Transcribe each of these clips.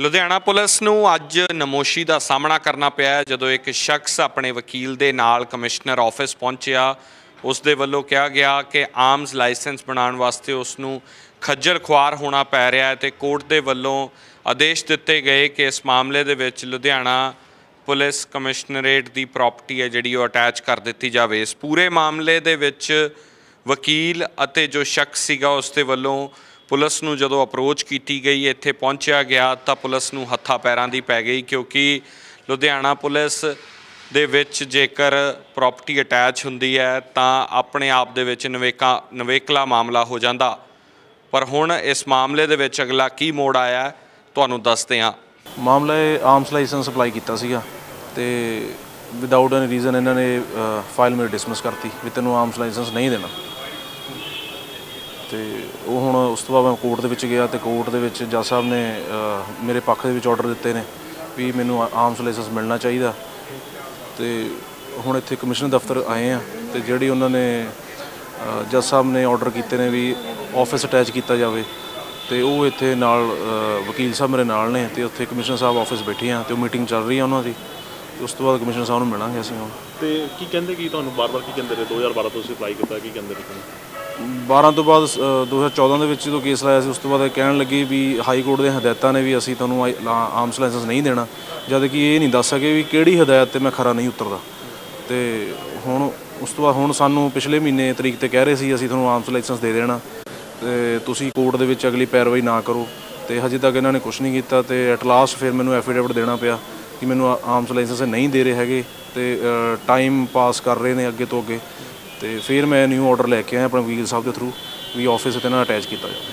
Ludhiana police ਨੂੰ ਅੱਜ ਨਮੋਸ਼ੀ ਦਾ ਸਾਹਮਣਾ ਕਰਨਾ ਪਿਆ ਜਦੋਂ ਇੱਕ ਸ਼ਖਸ ਆਪਣੇ ਵਕੀਲ ਦੇ ਨਾਲ ਕਮਿਸ਼ਨਰ ਆਫਿਸ ਪਹੁੰਚਿਆ, ਉਸ ਦੇ ਵੱਲੋਂ ਕਿਹਾ ਗਿਆ ਕਿ ਆਰਮਸ ਲਾਇਸੈਂਸ ਬਣਾਉਣ ਵਾਸਤੇ ਉਸ ਨੂੰ ਖੱਜਲ ਖੁਆਰ ਹੋਣਾ ਪੈ ਰਿਹਾ ਹੈ ਤੇ ਕੋਰਟ ਦੇ ਵੱਲੋਂ ਆਦੇਸ਼ ਦਿੱਤੇ ਗਏ ਕਿ ਇਸ ਮਾਮਲੇ ਦੇ ਵਿੱਚ ਲੁਧਿਆਣਾ ਪੁਲਿਸ ਕਮਿਸ਼ਨਰੇਟ ਦੀ ਪ੍ਰਾਪਰਟੀ ਹੈ ਜਿਹੜੀ ਉਹ ਅਟੈਚ ਕਰ ਦਿੱਤੀ ਜਾਵੇ। ਇਸ ਪੂਰੇ ਮਾਮਲੇ ਦੇ ਵਿੱਚ ਵਕੀਲ ਅਤੇ ਜੋ ਸ਼ਖਸ ਸੀਗਾ, ਉਸ ਦੇ ਵੱਲੋਂ ਪੁਲਿਸ ਨੂੰ ਜਦੋਂ ਅਪਰੋਚ ਕੀਤੀ ਗਈ, ਇੱਥੇ ਪਹੁੰਚਿਆ ਗਿਆ ਤਾਂ ਪੁਲਿਸ ਨੂੰ ਹੱਥਾਂ ਪੈਰਾਂ ਦੀ ਪੈ ਗਈ ਕਿਉਂਕਿ ਲੁਧਿਆਣਾ ਪੁਲਿਸ ਦੇ ਵਿੱਚ ਜੇਕਰ ਪ੍ਰਾਪਰਟੀ ਅਟੈਚ ਹੁੰਦੀ ਹੈ ਤਾਂ ਆਪਣੇ ਆਪ ਦੇ ਵਿੱਚ ਨਵੇਕਾ, ਨਵੇਕਲਾ ਮਾਮਲਾ ਹੋ ਜਾਂਦਾ। ਪਰ ਹੁਣ ਇਸ ਮਾਮਲੇ ਦੇ ਵਿੱਚ ਅਗਲਾ ਕੀ ਮੋੜ ਆਇਆ, ਤੁਹਾਨੂੰ ਦੱਸਦੇ ਹਾਂ। ਮਾਮਲਾ ਆਰਮਸ ਲਾਇਸੈਂਸ ਅਪਲਾਈ ਕੀਤਾ ਸੀਗਾ ਤੇ ਵਿਦਆਊਟ ਐਨੀ ਰੀਜ਼ਨ ਇਹਨਾਂ ਨੇ ਫਾਈਲ ਮੇਰੀ ਡਿਸਮਿਸ ਕਰਤੀ ਵੀ ਤੈਨੂੰ ਆਰਮਸ ਲਾਇਸੈਂਸ ਨਹੀਂ ਦੇਣਾ। ਤੇ ਉਹ ਹੁਣ ਉਸ ਤੋਂ ਬਾਅਦ ਮੈਂ ਕੋਰਟ ਦੇ ਵਿੱਚ ਗਿਆ ਤੇ ਕੋਰਟ ਦੇ ਵਿੱਚ ਜੱਜ ਸਾਹਿਬ ਨੇ ਮੇਰੇ ਪੱਖ ਦੇ ਵਿੱਚ ਆਰਡਰ ਦਿੱਤੇ ਨੇ ਵੀ ਮੈਨੂੰ ਆਰਮਸ ਲਾਇਸੈਂਸ ਮਿਲਣਾ ਚਾਹੀਦਾ। ਤੇ ਹੁਣ ਇੱਥੇ ਕਮਿਸ਼ਨਰ ਦਫ਼ਤਰ ਆਏ ਆ ਤੇ ਜਿਹੜੀ ਉਹਨਾਂ ਨੇ ਜੱਜ ਸਾਹਿਬ ਨੇ ਆਰਡਰ ਕੀਤੇ ਨੇ ਵੀ ਆਫਿਸ ਅਟੈਚ ਕੀਤਾ ਜਾਵੇ। ਤੇ ਉਹ ਇੱਥੇ ਨਾਲ ਵਕੀਲ ਸਾਹਿਬ ਮੇਰੇ ਨਾਲ ਨੇ ਤੇ ਉੱਥੇ ਕਮਿਸ਼ਨਰ ਸਾਹਿਬ ਆਫਿਸ ਬੈਠੇ ਆ ਤੇ ਉਹ ਮੀਟਿੰਗ ਚੱਲ ਰਹੀ ਆ ਉਹਨਾਂ ਦੀ। ਤੇ ਉਸ ਤੋਂ ਬਾਅਦ ਕਮਿਸ਼ਨਰ ਸਾਹਿਬ ਨੂੰ ਮਿਲਾਂਗੇ ਅਸੀਂ ਹੁਣ। ਤੇ ਕੀ ਕਹਿੰਦੇ ਕੀ ਤੁਹਾਨੂੰ ਬਾਰ-ਬਾਰ ਕੀ ਕਹਿੰਦੇ ਰਹੇ? 2012 ਤੋਂ ਤੁਸੀਂ ਅਪਲਾਈ ਕੀਤਾ, ਕੀ ਕਹਿੰਦੇ ਰਹੇ ਤੁਹਾਨੂੰ 12 ਤੋਂ ਬਾਅਦ ਅ, 2014 ਦੇ ਵਿੱਚ ਜਦੋਂ ਕੇਸ ਲਾਇਆ ਸੀ ਉਸ ਤੋਂ ਬਾਅਦ ਇਹ ਕਹਿਣ ਲੱਗੇ ਵੀ ਹਾਈ ਕੋਰਟ ਦੇ ਹਦਾਇਤਾਂ ਨੇ ਵੀ ਅਸੀਂ ਤੁਹਾਨੂੰ ਆਈ- ਲਾ- ਆਰਮਸ ਲਾਇਸੈਂਸ ਨਹੀਂ ਦੇਣਾ। ਜਦ ਕਿ ਇਹ ਨਹੀਂ ਦੱਸ ਸਕੇ ਵੀ ਕਿਹੜੀ ਹਦਾਇਤ ਤੇ ਮੈਂ ਖਰਾ ਨਹੀਂ ਉਤਰਦਾ। ਤੇ ਹੁਣ ਉਸ ਤੋਂ ਬਾਅਦ ਹੁਣ ਸਾਨੂੰ ਪਿਛਲੇ ਮਹੀਨੇ ਤਰੀਕ ਤੇ ਕਹਿ ਰਹੇ ਸੀ ਅਸੀਂ ਤੁਹਾਨੂੰ ਆਰਮਸ ਲਾਇਸੈਂਸ ਦੇ ਦੇਣਾ। ਤੇ ਤੁਸੀਂ ਕੋਰਟ ਦੇ ਵਿੱਚ ਅਗਲੀ ਪੈਰਵਾਈ ਨਾ ਕਰੋ। ਤੇ ਹਜੇ ਤੱਕ ਇਹਨਾਂ ਨੇ ਕੁਝ ਨਹੀਂ ਕੀਤਾ ਤੇ ਐਟ ਲਾਸਟ ਫਿਰ ਮੈਨੂੰ ਐਫੀਡੇਵਿਟ ਦੇਣਾ ਪਿਆ ਕਿ ਮੈਨੂੰ ਆਰਮਸ ਲਾਇਸੈਂਸ ਨਹੀਂ ਦੇ ਰਹੇ ਹੈਗੇ। ਤੇ ਟਾਈਮ ਪਾਸ ਕਰ ਰਹੇ ਨੇ ਅੱਗੇ ਤੋਂ ਅੱਗੇ। ਤੇ ਫਿਰ ਮੈਂ ਨਿਊ ਆਰਡਰ ਲੈ ਕੇ ਆਇਆ ਆਪਣੇ ਵਕੀਲ ਸਾਹਿਬ ਦੇ ਥਰੂ ਵੀ ਆਫਿਸ ਤੇ ਨਾਲ ਅਟੈਚ ਕੀਤਾ ਜਾਵੇ।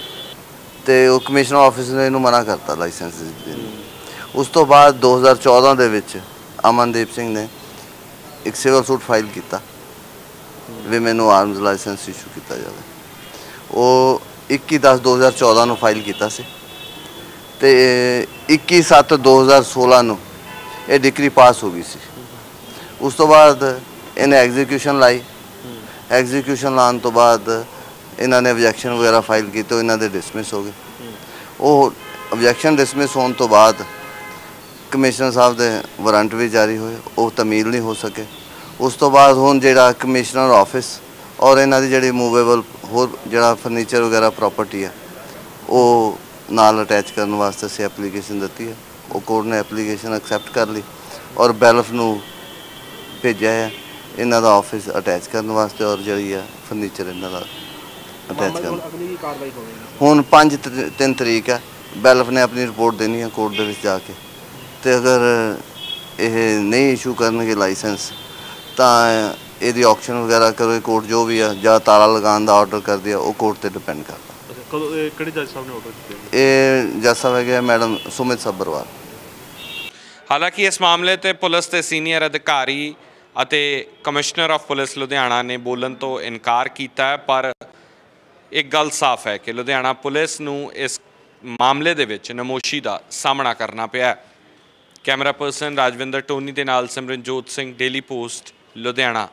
ਤੇ ਉਹ ਕਮਿਸ਼ਨਰ ਆਫਿਸ ਨੇ ਇਹਨੂੰ ਮਨਾ ਕਰਤਾ ਲਾਇਸੈਂਸ ਦੇਣ ਉਸ ਤੋਂ ਬਾਅਦ 2014 ਦੇ ਵਿੱਚ ਅਮਨਦੀਪ ਸਿੰਘ ਨੇ ਇੱਕ ਸਿਵਲ ਸੂਟ ਫਾਈਲ ਕੀਤਾ ਵੀ ਮੈਨੂੰ ਆਰਮਸ ਲਾਇਸੈਂਸ ਇਸ਼ੂ ਕੀਤਾ ਜਾਵੇ। ਉਹ 21/10/2014 ਨੂੰ ਫਾਈਲ ਕੀਤਾ ਸੀ ਤੇ 21/7/2016 ਨੂੰ ਇਹ ਡਿਗਰੀ ਪਾਸ ਹੋ ਗਈ ਸੀ। ਉਸ ਤੋਂ ਬਾਅਦ ਇਹਨੇ ਐਗਜ਼ੀਕਿਊਸ਼ਨ ਲਾਈ। ਐਗਜ਼ੀਕਿਊਸ਼ਨ ਲਾਉਣ ਤੋਂ ਬਾਅਦ ਇਹਨਾਂ ਨੇ ਆਬਜੈਕਸ਼ਨ ਵਗੈਰਾ ਫਾਈਲ ਕੀਤੇ, ਉਹ ਇਹਨਾਂ ਦੇ ਡਿਸਮਿਸ ਹੋ ਗਏ। ਉਹ ਆਬਜੈਕਸ਼ਨ ਡਿਸਮਿਸ ਹੋਣ ਤੋਂ ਬਾਅਦ ਕਮਿਸ਼ਨਰ ਸਾਹਿਬ ਦੇ ਵਾਰੰਟ ਵੀ ਜਾਰੀ ਹੋਏ, ਉਹ ਤਮੀਲ ਨਹੀਂ ਹੋ ਸਕੇ। ਉਸ ਤੋਂ ਬਾਅਦ ਹੁਣ ਜਿਹੜਾ ਕਮਿਸ਼ਨਰ ਆਫਿਸ ਔਰ ਇਹਨਾਂ ਦੀ ਜਿਹੜੀ ਮੂਵੇਬਲ ਹੋਰ ਜਿਹੜਾ ਫਰਨੀਚਰ ਵਗੈਰਾ ਪ੍ਰਾਪਰਟੀ ਆ, ਉਹ ਨਾਲ ਅਟੈਚ ਕਰਨ ਵਾਸਤੇ ਅਸੀਂ ਐਪਲੀਕੇਸ਼ਨ ਦਿੱਤੀ ਹੈ ਉਹ ਕੋਰਟ ਨੇ ਐਪਲੀਕੇਸ਼ਨ ਐਕਸੈਪਟ ਕਰ ਲਈ ਔਰ ਬੈਲਫ ਨੂੰ ਭੇਜਿਆ ਹੈ ਇਹਨਾਂ ਦਾ ਆਫਿਸ ਅਟੈਚ ਕਰਨ ਵਾਸਤੇ ਔਰ ਜਿਹੜੀ ਹੈ ਫਰਨੀਚਰ ਇਹਨਾਂ ਦਾ ਅਟੈਚ ਕਰਨ। ਅਗਲੀ ਕਾਰਵਾਈ ਹੋਵੇਗੀ ਹੁਣ 5 ਤਿੰਨ ਤਰੀਕ ਹੈ ਬੈਲਫ ਨੇ ਆਪਣੀ ਰਿਪੋਰਟ ਦੇਣੀ ਹੈ ਕੋਰਟ ਦੇ ਵਿੱਚ ਜਾ ਕੇ। ਤੇ ਅਗਰ ਇਹ ਨਹੀਂ ਇਸ਼ੂ ਕਰਨਗੇ ਲਾਇਸੈਂਸ ਤਾਂ ਇਹਦੀ ਆਕਸ਼ਨ ਵਗੈਰਾ ਕਰੇ ਕੋਰਟ ਜੋ ਵੀ ਹੈ ਜਾਂ ਤਾਲਾ ਲਗਾਉਣ ਦਾ ਆਰਡਰ ਕਰਦੀ ਹੈ ਉਹ ਕੋਰਟ ਤੇ ਡਿਪੈਂਡ ਕਰਦਾ। ਕਦੋਂ ਇਹ ਕਿਹੜੇ ਜੱਜ ਸਾਹਿਬ ਨੇ ਆਰਡਰ ਕੀਤੇ ਇਹ ਜੱਜ ਸਾਹਿਬ ਹੈਗੇ ਆ ਮੈਡਮ ਸੁਮਿਤ ਸੱਬਰਵਾਲ ਹਾਲਾਂਕਿ ਇਸ ਮਾਮਲੇ ਤੇ ਪੁਲਿਸ ਦੇ ਸੀਨੀਅਰ ਅਧਿਕਾਰੀ ਅਤੇ ਕਮਿਸ਼ਨਰ ਆਫ ਪੁਲਿਸ ਲੁਧਿਆਣਾ ਨੇ ਬੋਲਣ ਤੋਂ ਇਨਕਾਰ ਕੀਤਾ ਪਰ ਇੱਕ ਗੱਲ ਸਾਫ਼ ਹੈ ਕਿ ਲੁਧਿਆਣਾ ਪੁਲਿਸ ਨੂੰ ਇਸ ਮਾਮਲੇ ਦੇ ਵਿੱਚ ਨਮੋਸ਼ੀ ਦਾ ਸਾਹਮਣਾ ਕਰਨਾ ਪਿਆ ਕੈਮਰਾ ਪਰਸਨ ਰਾਜਵਿੰਦਰ ਟੋਨੀ ਦੇ ਨਾਲ ਸਿਮਰਨਜੋਤ ਸਿੰਘ, ਡੇਲੀ ਪੋਸਟ, ਲੁਧਿਆਣਾ।